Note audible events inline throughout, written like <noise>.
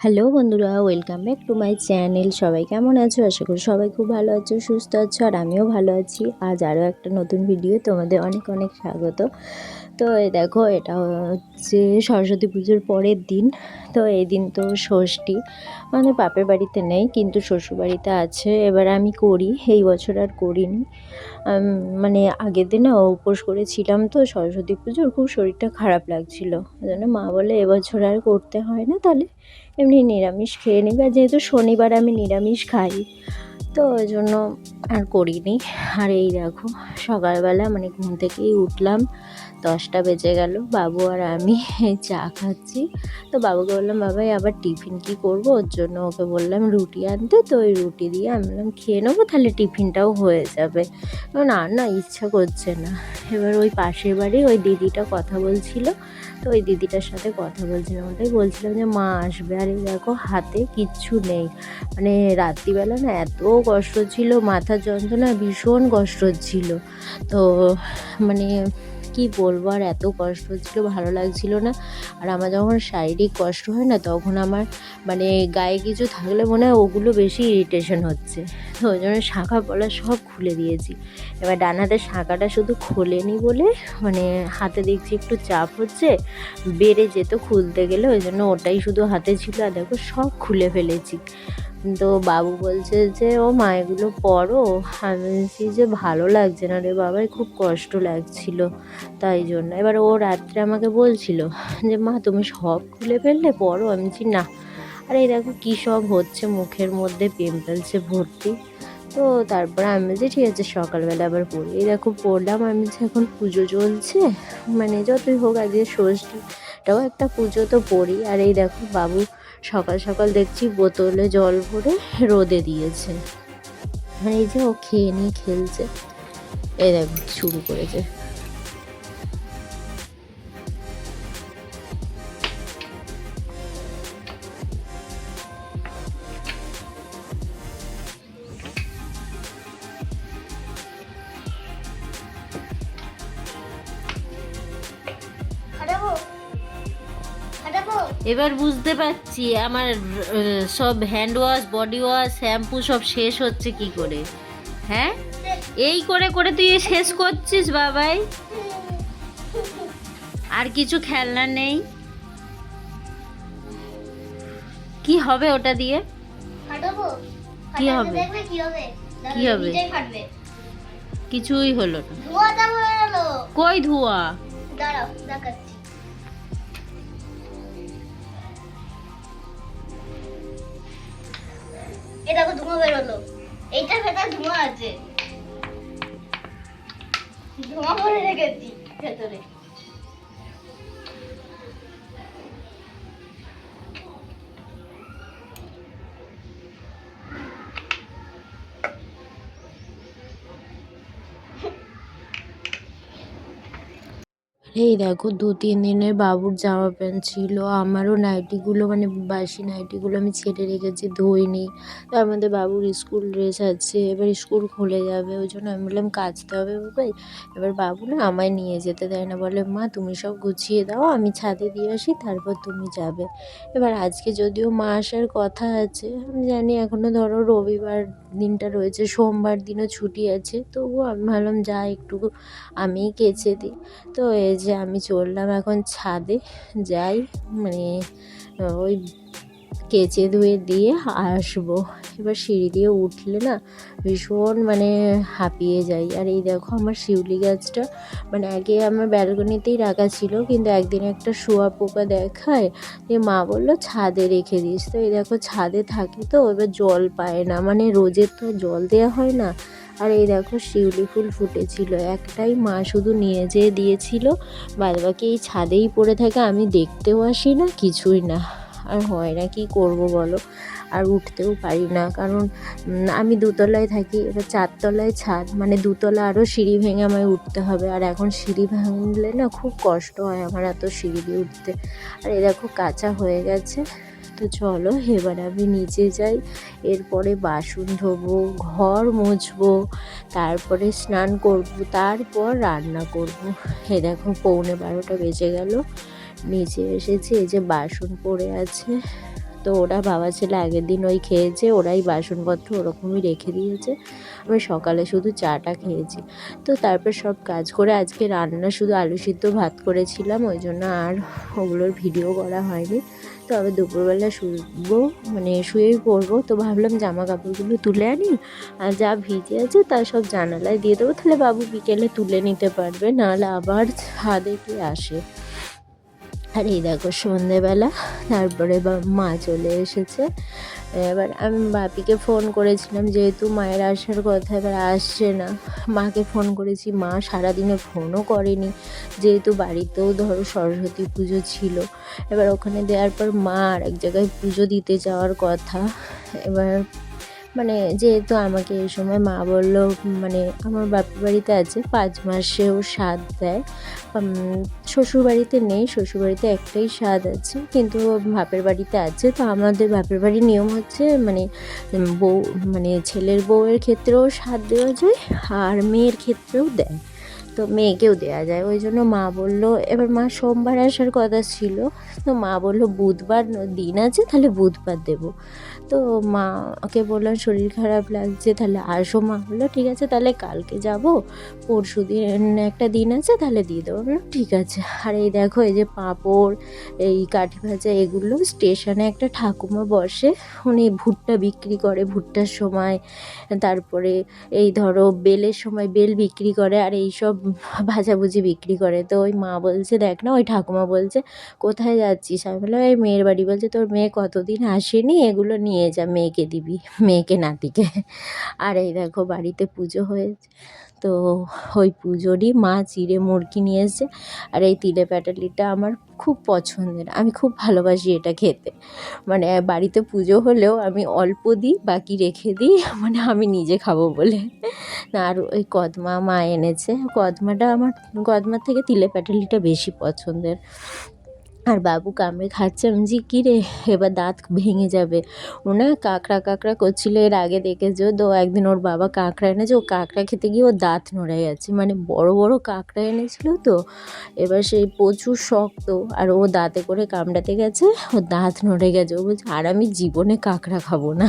Hello বন্ধুরা, welcome back to my channel. সবাই কেমন আছো? আশা করি সবাই খুব ভালো আছো, সুস্থ আছো, আর আমিও ভালো আছি। আজ আরও একটা নতুন ভিডিও তোমাদের অনেক অনেক স্বাগত। তো দেখো, এটা হচ্ছে সরস্বতী পুজোর পরের দিন। তো এই দিন তো ষষ্ঠী মানে বাপের বাড়িতে নেই, কিন্তু শ্বশুরবাড়িতে আছে। এবার আমি করি, এই বছর আর করিনি। মানে আগের দিনে উপোস করেছিলাম তো সরস্বতী পুজোর, খুব শরীরটা খারাপ লাগছিল। জন্য মা বলে এবছর আর করতে হয় না তাহলে? এমনি নিরামিষ খেয়ে নিই আর যেহেতু শনিবার আমি নিরামিষ খাই, তো ওই জন্য আর করিনি। আর এই দেখো, সকালবেলা মানে ঘুম থেকেই উঠলাম। দশটা বেজে গেল, বাবু আর আমি চা খাচ্ছি। তো বাবুকে বললাম বাবাই আবার টিফিন কি করব? ওর জন্য ওকে বললাম, রুটি আনতে। তো ওই রুটি দিয়ে আমি বললাম, খেয়ে নেব, তাহলে টিফিনটাও হয়ে যাবে। আর না ইচ্ছা করছে না। এবার ওই পাশের বাড়ি ওই দিদিটা কথা বলছিল। তো ওই দিদিটার সাথে কথা বলছিলাম ওটাই বলছিলাম যে, মা আসবে। আর এই দেখো, হাতে কিচ্ছু নেই। মানে রাত্রিবেলা না এত কষ্ট ছিল মাথার যন্ত্রণা ভীষণ কষ্ট হচ্ছিল তো মানে কি বলব? আর এত কষ্ট হচ্ছিল, ভালো লাগছিল না। আর আমার যখন শারীরিক কষ্ট হয় না, তখন আমার মানে গায়ে কিছু থাকলে মনে হয় ওগুলো বেশি ইরিটেশন হচ্ছে। তো ওই জন্য শাঁখা পলা সব খুলে দিয়েছি। এবার ডান হাতের শাঁখাটা শুধু খোলেনি বলে মানে হাতে দেখছি একটু চাপ হচ্ছে, বেড়ে যেত খুলতে গেলে, ওই জন্য ওটাই শুধু হাতে ছিল আর দেখো সব খুলে ফেলেছি। তো বাবু বলছে যে, ও মা, এগুলো পড়ো আমি বলছি যে, ভালো লাগছে না রে বাবাই, খুব কষ্ট লাগছিল। তাই জন্য। এবার ও রাত্রে আমাকে বলছিল যে, মা, তুমি সব খুলে ফেললে পড়ো আমি বলছি, না। আর এই দেখো কী সব হচ্ছে, মুখের মধ্যে পিম্পলসে ভর্তি। তো তারপরে আমি বলছি, ঠিক আছে, সকালবেলা আবার পড়ি। এই দেখো পড়লাম, আমি যে এখন পুজো চলছে মানে যতই হোক আজকে ষষ্ঠীটাও একটা পুজো তো পড়ি। আর এই দেখো বাবু সকাল সকাল দেখছি বোতলে জল ভরে রোদে দিয়েছে। মানে এই যে ও খেয়ে নিয়ে খেলছে। এই দেখো, শুরু করেছে। এবার বুঝতে পারছি আমার সব hand wash body wash shampoo সব শেষ হচ্ছে কি করে। হ্যাঁ? এই করে করে তুই শেষ করছিস বাবাই? আর কিছু খেলনা নেই? কি হবে ওটা দিয়ে? কি হবে? কি হবে? কিছুই হলো না। কই ধোয়া? দাঁড়াও দেখাচ্ছি। এই দেখো ধোঁয়া বেরোলো। এইটা ভেতর ধোঁয়া আছে। ধোঁয়া ভরে রেখেছি ভেতরে। এই দেখো, দু, তিন দিনের বাবুর জামা প্যান্ট ছিল। আমারও নাইটিগুলো মানে বাসি নাইটিগুলো আমি ছেড়ে রেখেছি, ধুইনি। তার মধ্যে বাবুর স্কুল ড্রেস আছে, এবার স্কুল খুলে যাবে, ওই জন্য আমি বললাম, কাচতে হবে বাবাই এবার বাবু না আমায় নিয়ে যেতে দেয় না, বলে, মা, তুমি সব গুছিয়ে দাও, আমি ছাদে দিয়ে আসি, তারপর তুমি যাবে। এবার আজকে যদিও মা আসার কথা আছে, আমি জানি এখনও ধরো রবিবার দিনটা রয়েছে, সোমবার দিনও ছুটি আছে, তবুও আমি ভাবলাম, যা একটু আমিই কেচে দিই। তো এই যে আমি চললাম এখন ছাদে, যাই মানে ওই কেচে ধুয়ে দিয়ে আসব। এবার সিঁড়ি দিয়ে উঠলে না ভীষণ মানে হাঁপিয়ে যাই। আর এই দেখো আমার শিউলি গাছটা মানে আগে আমার ব্যালকনিতেই রাখা ছিল, কিন্তু একদিন একটা শোয়া পোকা দেখায় দিয়ে মা বলল, ছাদে রেখে দিস। তো এই দেখো ছাদে থাকে তো, এবার জল পায় না। মানে রোজের তো জল দেওয়া হয় না। আর এই দেখো শিউলি ফুল ফুটেছিল। একটাই মা শুধু নিয়ে যেয়ে দিয়েছিল। বাদ বাকি এই ছাদেই পড়ে থাকে, আমি দেখতেও আসি না, কিছুই না। আর হয় না, কি করব বলো? আর উঠতেও পারি না, কারণ আমি দুতলায় থাকি, এবার চারতলায় ছাদ মানে দুতলা আরও সিঁড়ি ভেঙে আমায় উঠতে হবে। আর এখন সিঁড়ি ভাঙলে না খুব কষ্ট হয় আমার এত সিঁড়ি দিয়ে উঠতে। আর এ দেখো কাঁচা হয়ে গেছে। তো চলো, এবার আমি নিচে যাই। এরপরে বাসন ধোবো, ঘর মুছবো, তারপরে স্নান করব, তারপর রান্না করব। এ দেখো, পৌনে বারোটা বেজে গেল। নিচে এসেছি, এই যে বাসন পড়ে আছে। তো ওরা বাবা ছেলে আগের দিন ওই খেয়েছে, ওরাই বাসনপত্র ওরকমই রেখে দিয়েছে। আমি সকালে শুধু চাটা খেয়েছি। তো তারপর সব কাজ করে আজকে রান্না শুধু আলু সিদ্ধ ভাত করেছিলাম, ওই জন্য আর ওগুলোর ভিডিও করা হয়নি। তো আবার দুপুরবেলা শুবো মানে শুয়েই পড়ব, তো ভাবলাম জামা কাপড়গুলো তুলে আনি, আর যা ভিজে আছে তা সব জানালায় দিয়ে দেবো। তাহলে বাবু বিকেলে তুলে নিতে পারবে, নাহলে আবার ছাদে কি আসে। আর এই দেখো সন্ধেবেলা, তারপরে মা চলে এসেছে। এবার আমি বাপিকে ফোন করেছিলাম, যেহেতু মায়ের আসার কথা, এবার আসছে না। মাকে ফোন করেছি, মা সারাদিনে ফোনও করেনি, যেহেতু বাড়িতেও ধরো সরস্বতী পুজো ছিল। এবার ওখানে দেওয়ার পর মা আর এক জায়গায় পুজো দিতে যাওয়ার কথা। এবার মানে যেহেতু আমাকে এই সময় মা বলল মানে আমার বাপের বাড়িতে আছে, পাঁচ মাসেও স্বাদ দেয়। উম, শ্বশুর বাড়িতে নেই শ্বশুরবাড়িতে একটাই স্বাদ আছে কিন্তু বাপের বাড়িতে আছে তো আমাদের বাপের বাড়ির নিয়ম হচ্ছে মানে বউ মানে ছেলের বউয়ের ক্ষেত্রেও স্বাদ দেওয়া যায় আর মেয়ের ক্ষেত্রেও দেয়। তো মেয়েকেও দেওয়া যায়। ওই জন্য মা বলল, এবার মা সোমবার আসার কথা ছিল, তো মা বলল, বুধবার দিন আছে, তাহলে বুধবার দেবো। তো মাকে বললাম শরীর খারাপ লাগছে, তাহলে আসো মা। বলল ঠিক আছে, তাহলে কালকে যাব, পরশু দিন একটা দিন আছে, তাহলে দিয়ে দেবো। বললাম, ঠিক আছে। আর এই দেখো, এই যে পাঁপড়, এই কাঠি ভাজা, এগুলো স্টেশনে একটা ঠাকুমা বসে, উনি ভুট্টা বিক্রি করে ভুট্টার সময়, তারপরে এই ধরো, বেলের সময় বেল বিক্রি করে, আর এই সব ভাজাভুজি বিক্রি করে। তো ওই মা বলছে, দেখ না, ওই ঠাকুমা বলছে, কোথায় যাচ্ছিস? আমি বললাম ওই মেয়ের বাড়ি। বলছে, তোর মেয়ে কতদিন আসেনি? এগুলো নিয়ে যা, মেয়েকে দিবি, মেয়েকে নাতিকে। আর এই দেখো, বাড়িতে পুজো হয়েছে। তো ওই পুজোরই মা চিড়ে মুরগি নিয়ে এসেছে। আর এই তিলে প্যাটালিটা আমার খুব পছন্দের। আমি খুব ভালোবাসি এটা খেতে। মানে বাড়িতে পুজো হলেও আমি অল্প দিই, বাকি রেখে দিই <laughs> মানে আমি নিজে খাব বলে। না, আর ওই কদমা মা এনেছে। কদমাটা আমার, কদমার থেকে তিলে প্যাটালিটা বেশি পছন্দের। আর বাবু কামড়ে খাচ্ছে। আমি যে কী রে, এবার দাঁত ভেঙে যাবে। ও না কাঁকড়া কাঁকড়া করছিল। এর আগে দেখেছ তো, একদিন ওর বাবা কাঁকড়া এনেছে। ও কাঁকড়া খেতে গিয়ে ওর দাঁত নড়ে গেছে। মানে বড় বড় কাঁকড়া এনেছিল তো। এবার সেই প্রচুর শক্ত। আর ও দাঁতে করে কামড়াতে গেছে। ওর দাঁত নড়ে গেছে। ও বলছে, আর আমি জীবনে কাঁকড়া খাব না।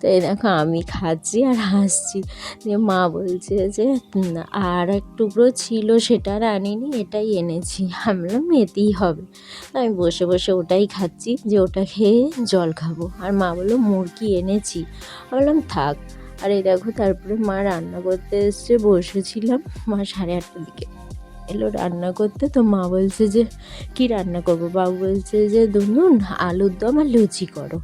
তো এই দেখো, আমি খাচ্ছি আর হাসছি। দিয়ে মা বলছে যে আর এক টুকরো ছিল, সেটা আর আনিনি, এটাই এনেছি। আমি বললাম, এতেই হবে। আমি বসে বসে ওটাই খাচ্ছি যে ওটা খেয়ে জল খাব। আর মা বলল, মুরগি এনেছি। আমি বললাম, থাক। আর এই দেখো, তারপরে মা রান্না করতে এসছে, বসেছিলাম মা সাড়ে আটটার দিকে। এলো রান্না করতে, তো মা বলছে যে, কি রান্না করব? বাবু বলছে যে দুনুন আলুর দম আর লুচি করো।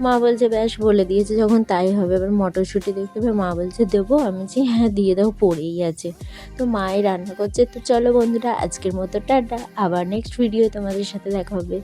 মা বলছে, ব্যাস, বলে দিয়েছে, যখন তাই হবে, এবার মটরশুঁটি দেখতে হবে। মা বলছে, দেবো? আমি যে হ্যাঁ দিয়ে দাও, পড়েই আছে। তো মাই রান্না করছে। তো চলো বন্ধুরা, আজকের মতো টাটা। আবার নেক্সট ভিডিও তোমাদের সাথে দেখা হবে।